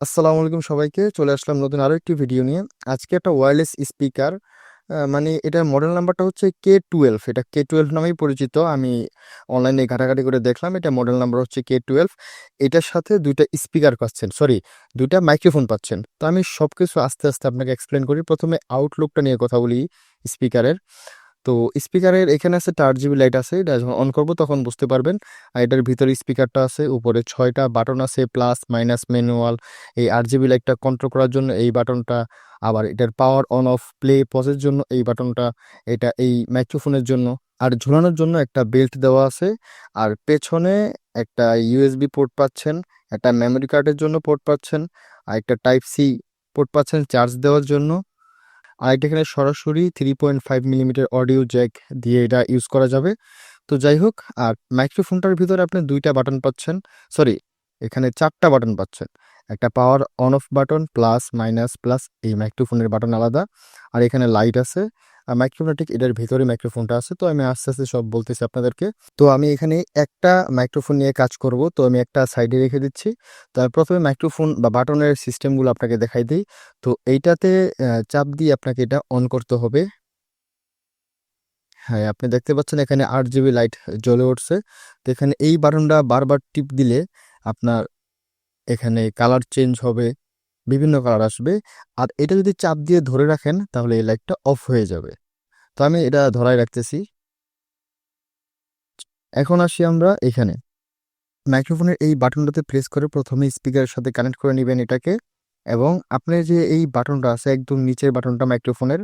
আসসালামু আলাইকুম সবাইকে। চলে আসলাম নতুন আরও একটি ভিডিও নিয়ে। আজকে একটা ওয়্যারলেস স্পিকার মানে এটার মডেল নাম্বারটা হচ্ছে কে টুয়েলভ এটা কে টুয়েলভ নামেই পরিচিত। আমি অনলাইনে ঘাটাঘাটি করে দেখলাম, এটা মডেল নাম্বার হচ্ছে কে টুয়েলভ এটার সাথে দুইটা স্পিকার পাচ্ছেন সরি দুইটা মাইক্রোফোন পাচ্ছেন। তো আমি সব কিছু আস্তে আস্তে আপনাকে এক্সপ্লেন করি। প্রথমে আউটলুকটা নিয়ে কথা বলি স্পিকারের তো স্পিকারের এখানে আছে চার জিবি লাইট আছে, এটা যখন অন করব তখন বুঝতে পারবেন। আর এটার ভিতরে স্পিকারটা আছে, উপরে ছয়টা বাটন আছে প্লাস মাইনাস ম্যানুয়াল এই আট জিবি লাইটটা কন্ট্রোল করার জন্য এই বাটনটা, আবার এটার পাওয়ার অন অফ প্লে পজের জন্য এই বাটনটা, এটা এই মাইক্রোফোনের জন্য। আর ঝোলানোর জন্য একটা বেল্ট দেওয়া আছে, আর পেছনে একটা ইউএসবি পোর্ট পাচ্ছেন, একটা মেমরি কার্ডের জন্য পোর্ট পাচ্ছেন, আর একটা টাইপ সি পোর্ট পাচ্ছেন চার্জ দেওয়ার জন্য। আর এটা এখানে সরাসরি three point five millimetre audio jack দিয়ে এটা ইউজ করা যাবে। তো যাই হোক, আর মাইক্রোফোনটার ভিতরে আপনি দুইটা বাটন পাচ্ছেন। সরি এখানে চারটা বাটন পাচ্ছেন। একটা power on off button plus minus plus এই মাইক্রোফোনের বাটন আলাদা। আর এখানে লাইট আছে। মাইক্রোফোনটা ঠিক এটার ভিতরে মাইক্রোফোনটা আছে, তো আমি আস্তে আস্তে সব বলতেছি আপনাদেরকে। তো আমি এখানে একটা মাইক্রোফোন নিয়ে কাজ করব, তো আমি একটা সাইডে রেখে দিচ্ছি। তার প্রথমে মাইক্রোফোন বা বাটনের সিস্টেমগুলো আপনাকে দেখাই দিই। তো এইটাতে চাপ দিয়ে আপনাকে এটা অন করতে হবে। হ্যাঁ আপনি দেখতে পাচ্ছেন এখানে আট জিবি লাইট জ্বলে উঠছে। তো এখানে এই বাটনটা বারবার টিপ দিলে আপনার এখানে কালার চেঞ্জ হবে। বিভিন্ন কালার আসবে। আর এটা যদি চাপ দিয়ে ধরে রাখেন, তাহলে এই লাইটটা অফ হয়ে যাবে। তো আমি এটা ধরাই রাখতেছি। এখন আসি আমরা এখানে। মাইক্রোফোনের এই বাটনটাতে প্রেস করে প্রথমে স্পিকারের সাথে কানেক্ট করে নেবেন এটাকে। এবং আপনার যে এই বাটনটা আছে, একদম নিচের বাটনটা মাইক্রোফোনের,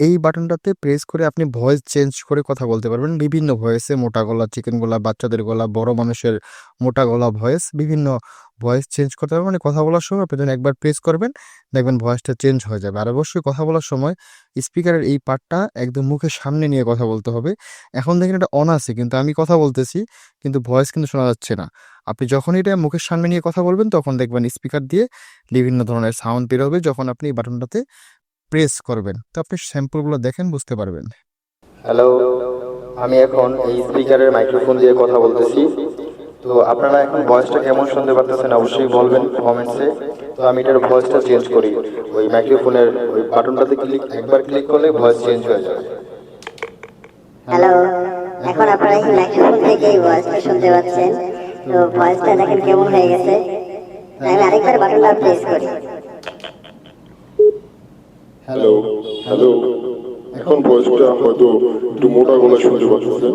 এই বাটনটাতে প্রেস করে আপনি ভয়েস চেঞ্জ করে কথা বলতে পারবেন। বিভিন্ন ভয়েসে মোটা গলা, চিকেন গলা, বাচ্চাদের গলা, বড় মানুষের মোটা গলা, ভয়েস বিভিন্ন ভয়েস চেঞ্জ করতে পারবেন মানে কথা বলার সময় আপনি একবার প্রেস করবেন, দেখবেন ভয়েসটা চেঞ্জ হয়ে যাবে। আর অবশ্যই কথা বলার সময় স্পিকারের এই পার্টটা একদম মুখের সামনে নিয়ে কথা বলতে হবে। এখন দেখেন এটা অন আছে, কিন্তু আমি কথা বলতেছি, কিন্তু ভয়েস কিন্তু শোনা যাচ্ছে না। আপনি যখন এটা মুখের সামনে নিয়ে কথা বলবেন, তখন দেখবেন স্পিকার দিয়ে বিভিন্ন ধরনের সাউন্ড বের হবে যখন আপনি এই বাটনটাতে প্রেস করবেন। তো আপনি স্যাম্পলগুলো দেখেন, বুঝতে পারবেন। হ্যালো আমি এখন এই স্পিকারের মাইক্রোফোন দিয়ে কথা বলতেছি। তো আপনারা এখন ভয়েসটা কেমন শুনতে পারতেছেন অবশ্যই বলবেন কমেন্টসে তো আমি এটার ভয়েসটা চেঞ্জ করি। ওই মাইক্রোফোনের ওই বাটনটাতে ক্লিক একবার ক্লিক করলে ভয়েস চেঞ্জ হয়ে যায় হ্যালো এখন আপনারা এই মাইক্রোফোন থেকে এই ভয়েসটা শুনতে পাচ্ছেন? তো ভয়েসটা দেখেন কেমন হয়ে গেছে। আমি আরেকবার বাটনটা প্রেস করি। হ্যালো হ্যালো এখন ভয়েসটা হয়তো একটু মোটা গলা শুনতে পাচ্ছেন।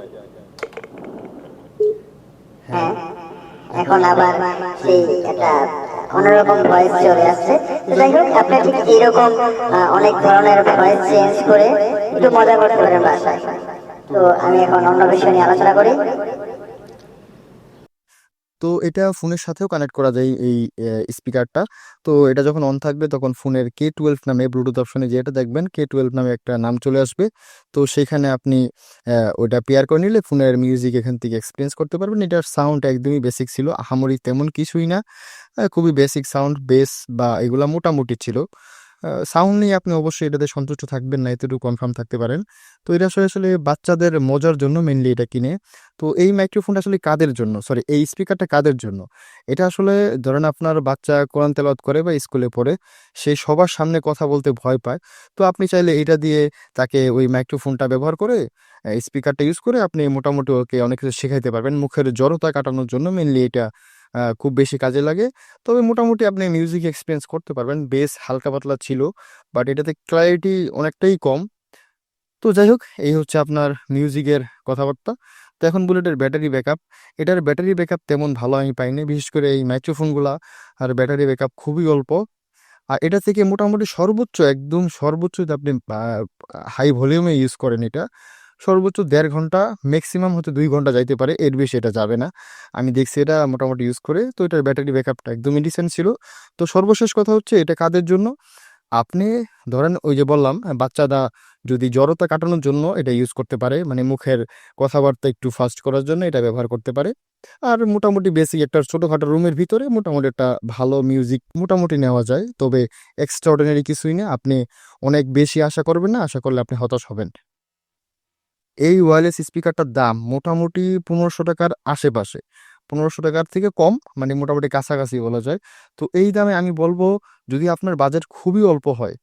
এখন আবার সেই একটা অন্যরকম ভয়েস চলে আসছে। যাই হোক আপনি ঠিক এইরকম অনেক ধরনের ভয়েস চেঞ্জ করে একটু মজা করতে পারেন বাসায়। তো আমি এখন অন্য বিষয় নিয়ে আলোচনা করি। তো এটা ফোনের সাথেও কানেক্ট করা যায় এই স্পিকারটা। তো এটা যখন অন থাকবে তখন ফোনের কে টুয়েলভ নামে ব্লুটুথ অপশনে যেটা দেখবেন, কে টুয়েলভ নামে একটা নাম চলে আসবে। তো সেখানে আপনি ওটা পেয়ার করে নিলে ফোনের মিউজিক এখান থেকে এক্সপিরিয়েন্স করতে পারবেন। এটার সাউন্ড একদমই বেসিক ছিল, আহামরি তেমন কিছুই না। খুবই বেসিক সাউন্ড, বেস বা এগুলা মোটামুটি ছিল। সাউন্ড নিয়ে আপনি অবশ্যই এটাতে সন্তুষ্ট থাকবেন না, এতটুকু কনফার্ম থাকতে পারেন। তো এটা আসলে আসলে বাচ্চাদের মজার জন্য মেনলি এটা কিনে। তো এই মাইক্রোফোনটা আসলে কাদের জন্য? সরি এই স্পিকারটা কাদের জন্য? এটা আসলে ধরেন আপনার বাচ্চা কোরআন তেলাওয়াত করে বা স্কুলে পড়ে, সে সবার সামনে কথা বলতে ভয় পায়। তো আপনি চাইলে এটা দিয়ে তাকে ওই মাইক্রোফোনটা ব্যবহার করে স্পিকারটা ইউজ করে আপনি মোটামুটি ওকে অনেক কিছু শেখাইতে পারবেন। মুখের জড়তা কাটানোর জন্য মেনলি এটা খুব বেশি কাজে লাগে। তবে মোটামুটি আপনি মিউজিক এক্সপিরিয়েন্স করতে পারবেন। বেস হালকা পাতলা ছিল বাট এটাতে ক্লারিটি অনেকটাই কম। তো যাই হোক, এই হচ্ছে আপনার মিউজিকের কথাবার্তা। তো এখন বুলেটের ব্যাটারি ব্যাকআপ এটার ব্যাটারি ব্যাকআপ তেমন ভালো আমি পাইনি, বিশেষ করে এই মাইক্রোফোনগুলা আর ব্যাটারি ব্যাকআপ খুবই অল্প। আর এটা থেকে মোটামুটি সর্বোচ্চ, একদম সর্বোচ্চ আপনি হাই ভলিউমে ইউজ করেন এটা সর্বোচ্চ দেড় ঘণ্টা ম্যাক্সিমাম হতে দুই ঘণ্টা যাইতে পারে, এর বেশি এটা যাবে না। আমি দেখছি এটা মোটামুটি ইউজ করে, তো এটার ব্যাটারি ব্যাকআপটা একদমই ডিসেন্ট ছিল। তো সর্বশেষ কথা হচ্ছে, এটা কাদের জন্য? আপনি ধরেন ওই যে বললাম বাচ্চাদা যদি জড়তা কাটানোর জন্য এটা ইউজ করতে পারে মানে মুখের কথাবার্তা একটু ফাস্ট করার জন্য এটা ব্যবহার করতে পারে। আর মোটামুটি বেসিক একটা ছোটোখাটো রুমের ভিতরে মোটামুটি একটা ভালো মিউজিক মোটামুটি নেওয়া যায়, তবে এক্সট্রাঅর্ডিনারি কিছুই না। আপনি অনেক বেশি আশা করবেন না, আশা করলে আপনি হতাশ হবেন। এই ওয়্যারলেস স্পিকারটার দাম মোটামুটি পনেরোশো টাকার আশেপাশে। পনেরোশো টাকার থেকে কম মানে মোটামুটি কাছাকাছি বলা যায়। তো এই দামে আমি বলব, যদি আপনার বাজেট খুবই অল্প হয়,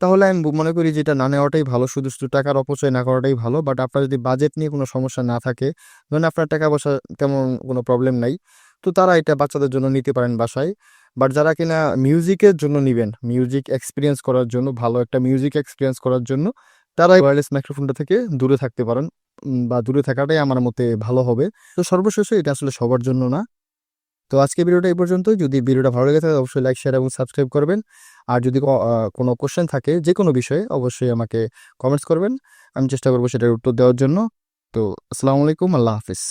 তাহলে আমি মনে করি যেটা না নেওয়াটাই ভালো। শুধু শুধু টাকার অপচয় না করাটাই ভালো। বাট আপনার যদি বাজেট নিয়ে কোনো সমস্যা না থাকে, ধরেন আপনার টাকা পয়সা তেমন কোনো প্রবলেম নাই, তো তারা এটা বাচ্চাদের জন্য নিতে পারেন বাসায়। বাট যারা কিনা মিউজিকের জন্য নেবেন মিউজিক এক্সপিরিয়েন্স করার জন্য, ভালো একটা মিউজিক এক্সপিরিয়েন্স করার জন্য তারা ওয়্যারলেস মাইক্রোফোনটা থেকে দূরে থাকতে পারেন বা দূরে থাকাটাই আমার মতে ভালো হবে। তো সর্বশেষে এটা আসলে সবার জন্য না। তো আজকে ভিডিওটা এই পর্যন্তই। যদি ভিডিওটা ভালো লেগে থাকে, অবশ্যই লাইক শেয়ার এবং সাবস্ক্রাইব করবেন। আর যদি কোনো কোশ্চেন থাকে যে কোনো বিষয়ে, অবশ্যই আমাকে কমেন্টস করবেন। আমি চেষ্টা করব সেটার উত্তর দেওয়ার জন্য। তো, আসসালামু আলাইকুম, আল্লাহ হাফিজ।